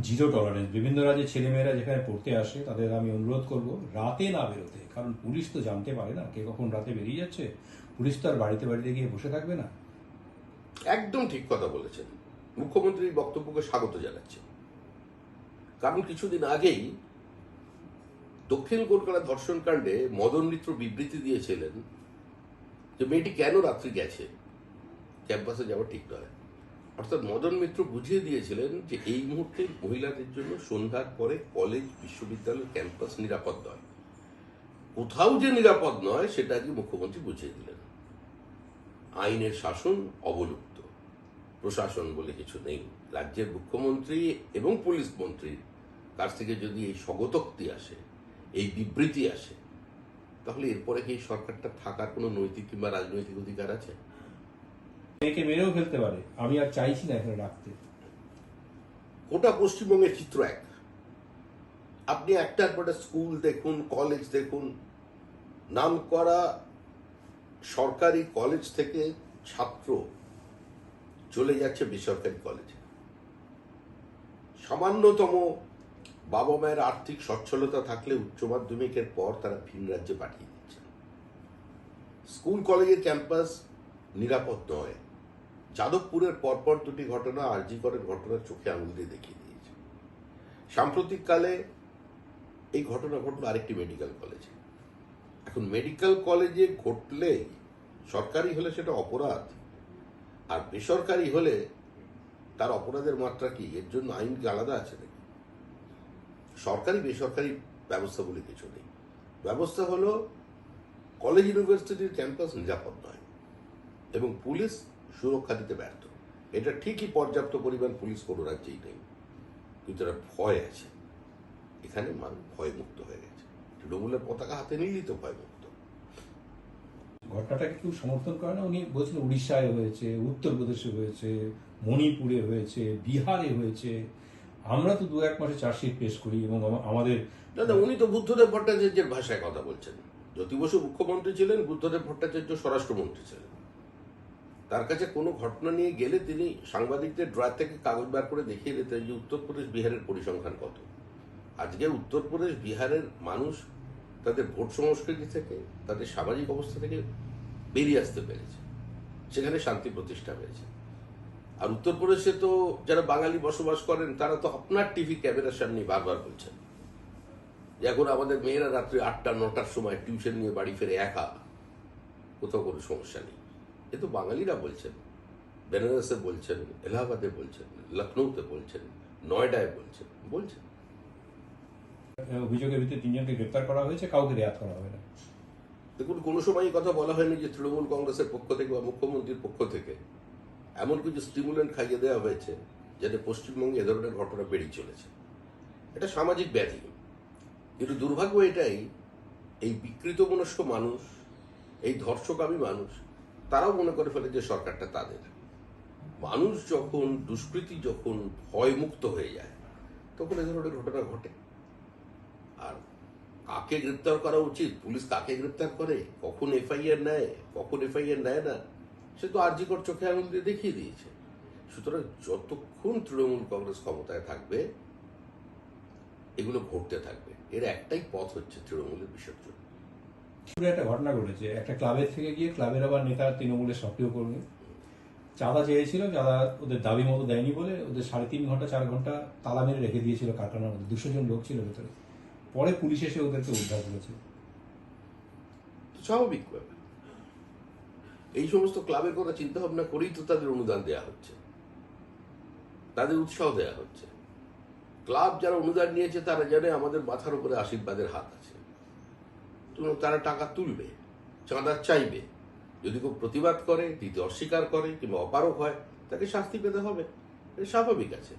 Zero tolerance বিভিন্ন রাজ্যের ছেলেমেয়েরা যেখানে পড়তে আসে, তাদের আমি অনুরোধ করব, রাতে না বেরোতে। কারণ পুলিশ তো জানতে পারে না, কে কখন রাতে বেরিয়ে যাচ্ছে। পুলিশ তো আর বাড়িতে বাড়িতে গিয়ে বসে থাকবে না। একদম ঠিক কথা বলেছেন। মুখ্যমন্ত্রী এই বক্তব্যকে স্বাগত জানাচ্ছে। কারণ কিছুদিন আগেই দক্ষিণ কলকাতা ধর্ষণ কাণ্ডে মদন মিত্র বিবৃতি দিয়েছিলেন যে মেয়েটি কেন রাত্রি গেছে? ক্যাম্পাসে যাওয়া ঠিক নয়। অর্থাৎ মদন মিত্র বুঝিয়ে দিয়েছিলেন যে এই মুহূর্তে মহিলাদের জন্য সন্ধ্যার পরে কলেজ, বিশ্ববিদ্যালয়, ক্যাম্পাস নিরাপদ নয়। কোথাও যে নিরাপদ নয়, সেটা আজকে মুখ্যমন্ত্রী বুঝিয়ে দিলেন। আইনের শাসন অবলুপ্ত। প্রশাসন বলে কিছু নেই। রাজ্যের মুখ্যমন্ত্রী এবং পুলিশ মন্ত্রীর কাছ থেকে যদি এই স্বগতোক্তি আসে, এই বিবৃতি আসে, তাহলে এরপরে কি সরকারটা থাকার কোনো নৈতিক কিংবা রাজনৈতিক অধিকার আছে? মেয়েকে মেরেও ফেলতে পারে। আমি আর চাইছি না এখানে রাখতে গোটা পশ্চিমবঙ্গের চিত্র এক। আপনি একটার পর স্কুল দেখুন, কলেজ দেখুন, নাম করা সরকারি কলেজ থেকে ছাত্র চলে যাচ্ছে বেসরকারি কলেজে। সামান্যতম বাবা মায়ের আর্থিক সচ্ছলতা থাকলে উচ্চ মাধ্যমিকের পর তারা ভিন রাজ্যে পাঠিয়ে দিচ্ছে স্কুল, কলেজের ক্যাম্পাস নিরাপদ নয়। যাদবপুরের পরপর দুটি ঘটনা আরজিকরের ঘটনা চোখে আঙুল দিয়ে দেখিয়ে দিয়েছে। সাম্প্রতিককালে এই ঘটনা ঘটলো আরেকটি মেডিকেল কলেজে এখন মেডিকেল কলেজে ঘটলে সরকারি হলে সেটা অপরাধ, আর বেসরকারি হলে তার অপরাধের মাত্রা কি? এর জন্য আইন কি আলাদা আছে নাকি? সরকারি বেসরকারি ব্যবস্থা বলে কিছু নেই। ব্যবস্থা হলো কলেজ ইউনিভার্সিটির ক্যাম্পাস নিরাপদ নয় এবং পুলিশ সুরক্ষা দিতে ব্যর্থ। এটা ঠিকই পর্যাপ্ত পরিমাণ পুলিশ কোনো রাজ্যেই নেই। কিন্তু এরা ভয় আছে এখানে মানুষ ভয় মুক্ত হয়ে গেছে। তৃণমূলের পতাকা হাতে নিলেই তো ভয় মুক্ত ঘটনাটাকে কেউ সমর্থন করে না? উনি বলছেন উড়িষ্যায় হয়েছে উত্তরপ্রদেশে হয়েছে মণিপুরে হয়েছে বিহারে হয়েছে। আমরা তো দু এক মাসে চার্জশিট পেশ করি এবং আমাদের দাদা উনি তো বুদ্ধদেব ভট্টাচার্যের ভাষায় কথা বলছেন। জ্যোতি বসু মুখ্যমন্ত্রী ছিলেন বুদ্ধদেব ভট্টাচার্য স্বরাষ্ট্রমন্ত্রী ছিলেন। তার কাছে কোনো ঘটনা নিয়ে গেলে তিনি সাংবাদিকদের ড্রয়ার থেকে কাগজ বার করে দেখিয়ে দিতেন যে উত্তরপ্রদেশ বিহারের পরিসংখ্যান কত। আজকে উত্তরপ্রদেশ বিহারের মানুষ তাদের ভোট সংস্কৃতি থেকে, তাদের সামাজিক অবস্থা থেকে বেরিয়ে আসতে পেরেছে। সেখানে শান্তি প্রতিষ্ঠা হয়েছে। আর উত্তরপ্রদেশে তো যারা বাঙালি বসবাস করেন, তারা তো আপনার টিভি ক্যামেরার সামনে বারবার বলছেন। এখন আমাদের মেয়েরা রাত্রি আটটা, নটার সময় টিউশন নিয়ে বাড়ি ফেরে একা, কোথাও কোনো সমস্যা নেই। এ তো বাঙালিরা বলছেন বেনারসে বলছেন এলাহাবাদে বলছেন লখনৌতে বলছেন নয়ডায় বলছেন বলছেন। অভিযোগের ভিত্তিতে তিনজনকে গ্রেপ্তার করা হয়েছে কাউকে রেয়াত করা হবে না। দেখুন কোনো সময় কথা বলা হয়নি যে তৃণমূল কংগ্রেসের পক্ষ থেকে বা মুখ্যমন্ত্রীর পক্ষ থেকে। এমন কিছু স্টিমুলেন্ট খাইয়ে দেওয়া হয়েছে যাতে পশ্চিমবঙ্গে এ ধরনের ঘটনা বেড়েই চলেছে। এটা সামাজিক ব্যাধি। কিন্তু দুর্ভাগ্য এটাই এই বিকৃত মনস্ক মানুষ এই ধর্ষকামী মানুষ তারাও মনে করে ফেলে যে সরকারটা তাদের। মানুষ যখন, দুষ্কৃতি যখন ভয়মুক্ত হয়ে যায়, তখন এ ধরনের ঘটনা ঘটে। আর কাকে গ্রেপ্তার করা উচিত? পুলিশ কাকে গ্রেপ্তার করে? কখন এফআইআর নেয়? কখন এফআইআর নেয় না? সে তো আর্জিকর চোখে আঙুল দিয়ে দেখিয়ে দিয়েছে। সুতরাং যতক্ষণ তৃণমূল কংগ্রেস ক্ষমতায় থাকবে, এগুলো ঘটতে থাকবে। এর একটাই পথ হচ্ছে তৃণমূলের বিসর্জন পুরো একটা ঘটনা ঘটেছে। একটা ক্লাবের থেকে গিয়ে ক্লাবের আবার নেতা তৃণমূলের সক্রিয় কর্মী। চাঁদা চেয়েছিল, চাঁদা ওদের দাবি মতো দেয়নি বলে ওদের সাড়ে তিন ঘণ্টা, চার ঘণ্টা তালা মেরে রেখে দিয়েছিল কারখানার মধ্যে। দুশো জন লোক ছিল ভেতরে। পরে পুলিশ এসে ওদেরকে উদ্ধার করেছে। স্বাভাবিক এই সমস্ত ক্লাবের কথা চিন্তা ভাবনা করেই তো তাদের অনুদান দেওয়া হচ্ছে। তাদের উৎসাহ দেওয়া হচ্ছে। ক্লাব যারা অনুদান নিয়েছে, তারা জানে আমাদের মাথার উপরে আশীর্বাদের হাত আছে। তারা টাকা তুলবে চাঁদা চাইবে। যদি কেউ প্রতিবাদ করে দিতে অস্বীকার করে কিংবা অপারক হয় তাকে শাস্তি পেতে হবে। এটা স্বাভাবিক আছে।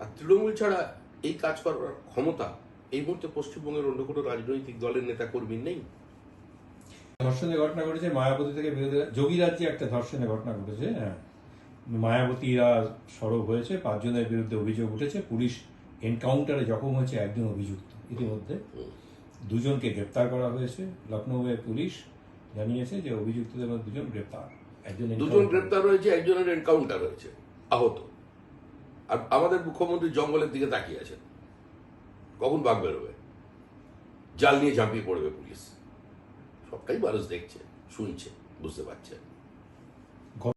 আর তৃণমূল ছাড়া এই কাজ করার ক্ষমতা এই মুহূর্তে পশ্চিমবঙ্গের অন্য কোনো রাজনৈতিক দলের নেতা কর্মী নেই। ধর্ষণের ঘটনা ঘটেছে মায়াবতী থেকে যোগী রাজ্যে একটা ধর্ষণের ঘটনা ঘটেছে হ্যাঁ। মায়াবতীরা সরব হয়েছে পাঁচজনের বিরুদ্ধে অভিযোগ উঠেছে পুলিশ এনকাউন্টারে জখম হয়েছে একজন অভিযুক্ত ইতিমধ্যে। দুজনকে গ্রেপ্তার করা হয়েছে। লখনৌয়ের পুলিশ জানিয়েছে যে অভিযুক্তদের মধ্যে দুজন গ্রেপ্তার। একজন দুজন গ্রেপ্তার হয়েছে একজনের এনকাউন্টার হয়েছে আহত। আর আমাদের মুখ্যমন্ত্রী জঙ্গলের দিকে তাকিয়ে আছেন। কখন বাঘ বেরোবে? জাল নিয়ে ঝাঁপিয়ে পড়বে পুলিশ। সবটাই মানুষ দেখছে শুনছে বুঝতে পারছে।